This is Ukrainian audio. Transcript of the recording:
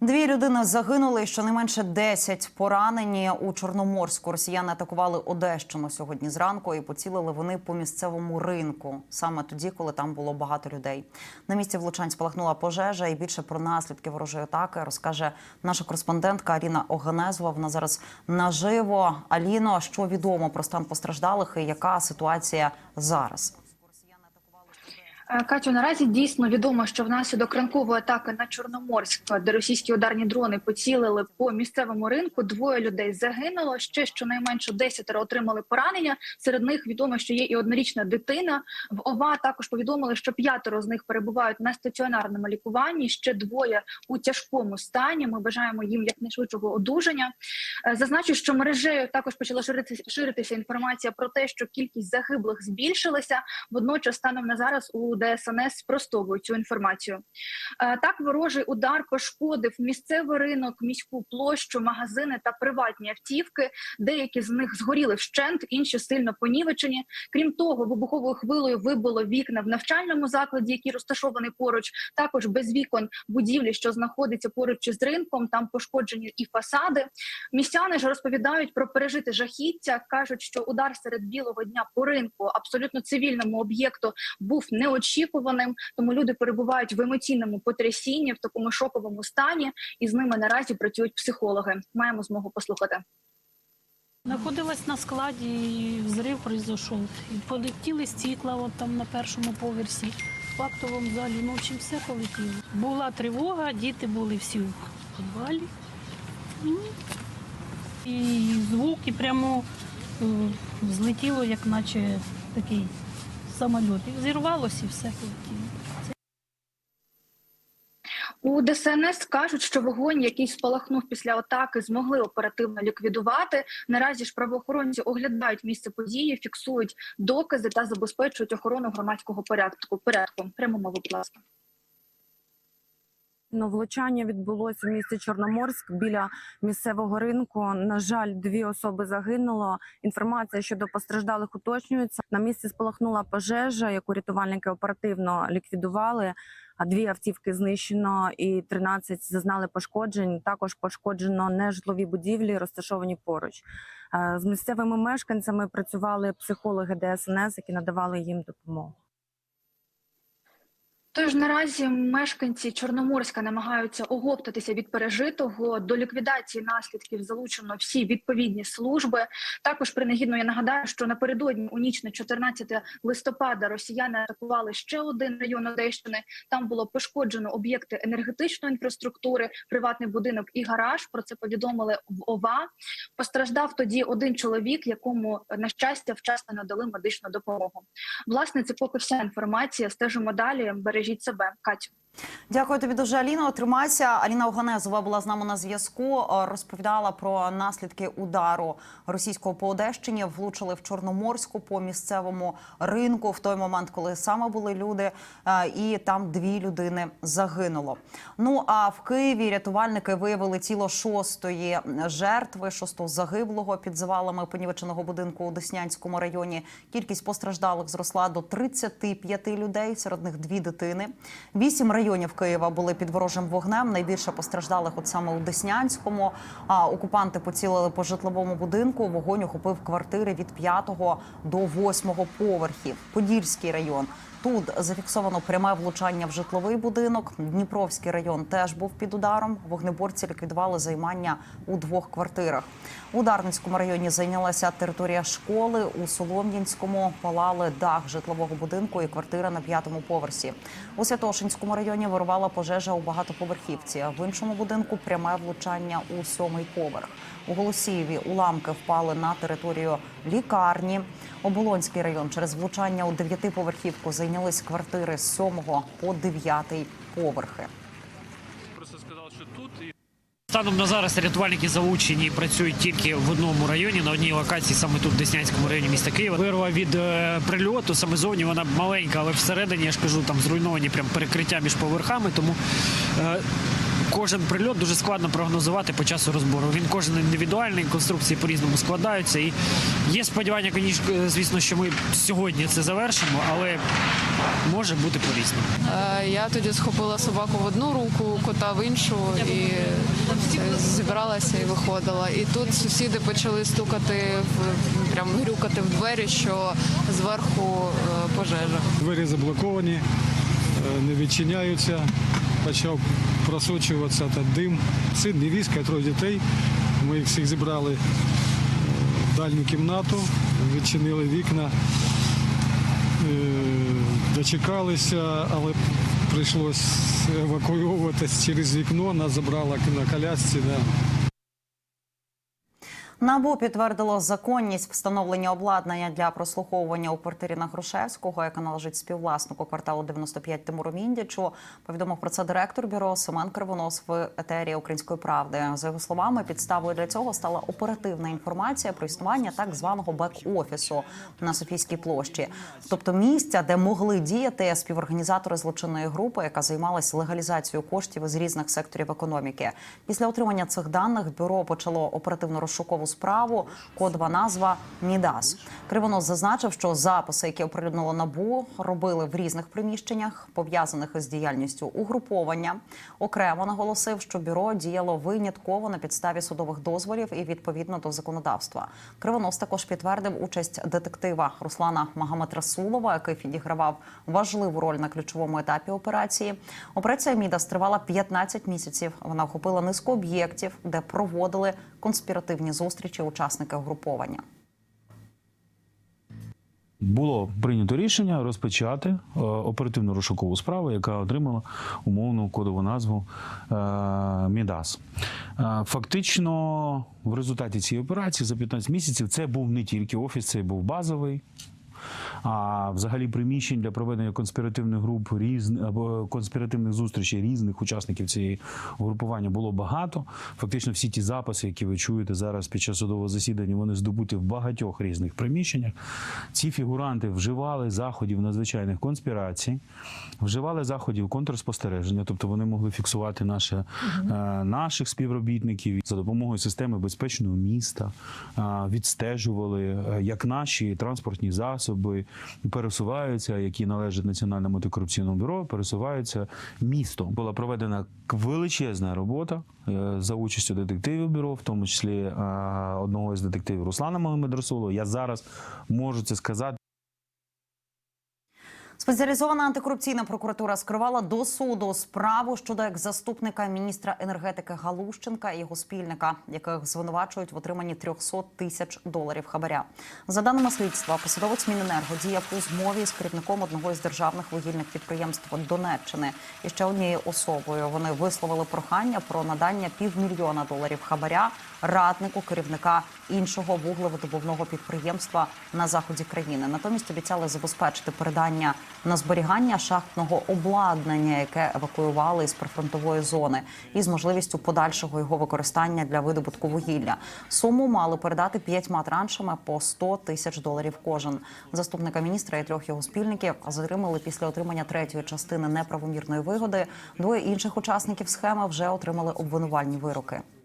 Дві людини загинули, щонайменше 10 поранені у Чорноморську. Росіяни атакували Одещину сьогодні зранку і поцілили вони по місцевому ринку, саме тоді, коли там було багато людей. На місці влучань спалахнула пожежа, і більше про наслідки ворожої атаки розкаже наша кореспондентка Аліна Оганезова. Вона зараз наживо. Аліно, що відомо про стан постраждалих і яка ситуація зараз? Е, Катю, наразі дійсно відомо, що внаслідок ранкової атаки на Чорноморськ, де російські ударні дрони поцілили по місцевому ринку. Двоє людей загинуло. Ще щонайменше десятеро отримали поранення. Серед них відомо, що є і однорічна дитина. В ОВА також повідомили, що п'ятеро з них перебувають на стаціонарному лікуванні. Ще двоє у тяжкому стані. Ми бажаємо їм якнайшвидшого одужання. Е, Зазначу, що мережею також почала ширитися, ширитися інформація про те, що кількість загиблих збільшилася. Водночас, станом на зараз у ДСНС спростовують цю інформацію. Е, Так, ворожий удар пошкодив місцевий ринок, міську площу, магазини та приватні автівки. Деякі з них згоріли вщент, інші сильно понівечені. Крім того, вибуховою хвилею вибило вікна в навчальному закладі, який розташований поруч. Також без вікон будівлі, що знаходиться поруч із ринком. Там пошкоджені і фасади. Містяни ж розповідають про пережите жахіття. кажуть, що удар серед білого дня по ринку, абсолютно цивільному об'єкту, був неочікуваним. Тому люди перебувають в емоційному потрясінні, в такому шоковому стані, і з ними наразі працюють психологи. Маємо змогу послухати. Находилась на складі, і взрив произошов. І полетіли стекла от там на першому поверсі, в актовому залі. Ну, в общем, все полетіло. Була тривога, діти були всі в підвалі. І звук, і прямо е, злетіло, як наче такий самоліт. І зірвалося, і все. У ДСНС кажуть, що вогонь, який спалахнув після атаки, змогли оперативно ліквідувати. Наразі ж правоохоронці оглядають місце події, фіксують докази та забезпечують охорону громадського порядку. Порядку прямо мову, будь ласка. Влучання відбулося в місті Чорноморськ біля місцевого ринку. На жаль, дві особи загинуло. Інформація щодо постраждалих уточнюється. На місці спалахнула пожежа, яку рятувальники оперативно ліквідували. А дві автівки знищено і 13 зазнали пошкоджень. Також пошкоджено нежитлові будівлі, розташовані поруч. Е, З місцевими мешканцями працювали психологи ДСНС, які надавали їм допомогу. Тож наразі мешканці Чорноморська намагаються оговтатися від пережитого. До ліквідації наслідків залучено всі відповідні служби. Також принагідно я нагадаю, що напередодні у ніч на 14 листопада росіяни атакували ще один район Одещини. Там було пошкоджено об'єкти енергетичної інфраструктури, приватний будинок і гараж. Про це повідомили в ОВА. Постраждав тоді один чоловік, якому на щастя вчасно надали медичну допомогу. Власне, це поки вся інформація. Стежимо далі. Бережіть себе, Катю. Дякую тобі дуже, Аліно. Тримайся. Аліна Оганезова була з нами на зв'язку. е, Розповідала про наслідки удару російського по Одещині. Влучили в Чорноморську по місцевому ринку в той момент, коли саме були люди, е, і там дві людини загинуло. Ну а в Києві рятувальники виявили тіло шостої жертви, шостого загиблого під завалами понівеченого будинку у Деснянському районі. Кількість постраждалих зросла до 35 людей. Серед них дві дитини. Вісім районів Києва були під ворожим вогнем. Найбільше постраждалих от саме у Деснянському. А окупанти поцілили по житловому будинку. Вогонь охопив квартири від 5 до 8 поверхів. Подільський район. Тут зафіксовано пряме влучання в житловий будинок. Дніпровський район теж був під ударом. Вогнеборці ліквідували займання у двох квартирах. У Дарницькому районі зайнялася територія школи. У Солом'янському палали дах житлового будинку і квартира на п'ятому поверсі. У Святошинському районі вирувала пожежа у багатоповерхівці. В іншому будинку пряме влучання у сьомий поверх. У Голосіїві уламки впали на територію лікарні. Оболонський район через влучання у дев'ятиповерхівку зайнялись квартири з сьомого по дев'ятий поверхи. Станом на зараз рятувальники залучені і працюють тільки в одному районі на одній локації, саме тут в Деснянському районі міста Києва. Вирва від е, прильоту саме зовні вона маленька, але всередині я ж кажу, там зруйновані прям перекриття між поверхами. Тому е, кожен прильот дуже складно прогнозувати по часу розбору. Він кожен індивідуальний, конструкції по-різному складаються. І є сподівання, звісно, що ми сьогодні це завершимо, але може бути по-різному. Е, Я тоді схопила собаку в одну руку, кота в іншу і е, зібралася і виходила. І тут сусіди почали стукати прям грюкати в двері, що зверху е, пожежа. Двері заблоковані, е, не відчиняються. Почав просочуватися та дим. Син, невістка, троє дітей. Ми їх всіх зібрали е, в дальню кімнату, відчинили вікна, е, дочекалися, але прийшлось евакуюватися через вікно. Нас забрала на колясці. Да. НАБУ підтвердило законність встановлення обладнання для прослуховування у квартирі на Грушевського, яка належить співвласнику кварталу 95 Тимуру Міндічу. Повідомив про це директор бюро Семен Кривонос в етері Української правди. За його словами, підставою для цього стала оперативна інформація про існування так званого бек-офісу на Софійській площі, тобто місця, де могли діяти співорганізатори злочинної групи, яка займалась легалізацією коштів із різних секторів економіки. Після отримання цих даних бюро почало оперативно розшукову справу. Кодова назва Мідас. Кривонос зазначив, що записи, які оприлюднило набу, робили в різних приміщеннях, пов'язаних із діяльністю угруповання. Окремо наголосив, що бюро діяло винятково на підставі судових дозволів і відповідно до законодавства. Кривонос також підтвердив участь детектива Руслана Магомед-Расулова, який відігравав важливу роль на ключовому етапі операції. Операція Мідас тривала 15 місяців. Вона охопила низку об'єктів, де проводили конспіративні зустрічі учасника угруповання. Було прийнято рішення розпочати е, оперативну розшукову справу, яка отримала умовну кодову назву е, Мідас. Е, Фактично, в результаті цієї операції за 15 місяців це був не тільки офіс, це був базовий. А взагалі приміщень для проведення конспіративних груп різних або конспіративних зустрічей різних учасників цієї групування було багато. Фактично, всі ті записи, які ви чуєте зараз під час судового засідання, вони здобуті в багатьох різних приміщеннях. Ці фігуранти вживали заходів надзвичайних конспірацій, вживали заходів контрспостереження, тобто вони могли фіксувати наше, е, наших співробітників за допомогою системи безпечного міста, відстежували, е, як наші транспортні засоби пересуваються, які належать Національному антикорупційному бюро, пересуваються містом. Була проведена величезна робота е, за участю детективів бюро, в тому числі е, одного із детективів Руслана Магомедрасулова. Я зараз можу це сказати. Спеціалізована антикорупційна прокуратура скривала до суду справу щодо екс-заступника міністра енергетики Галущенка і його спільника, яких звинувачують в отриманні 300 тисяч доларів хабаря. За даними слідства, посадовець Міненерго діяв у змові з керівником одного із державних вугільних підприємств Донеччини і ще однією особою. Вони висловили прохання про надання півмільйона доларів хабаря раднику керівника іншого вуглевидобувного підприємства на заході країни. Натомість обіцяли забезпечити передання на зберігання шахтного обладнання, яке евакуювали із прифронтової зони, із можливістю подальшого його використання для видобутку вугілля. Суму мали передати п'ятьма траншами по 100 тисяч доларів кожен. Заступника міністра і трьох його спільників затримали після отримання третьої частини неправомірної вигоди. Двоє інших учасників схеми вже отримали обвинувальні вироки.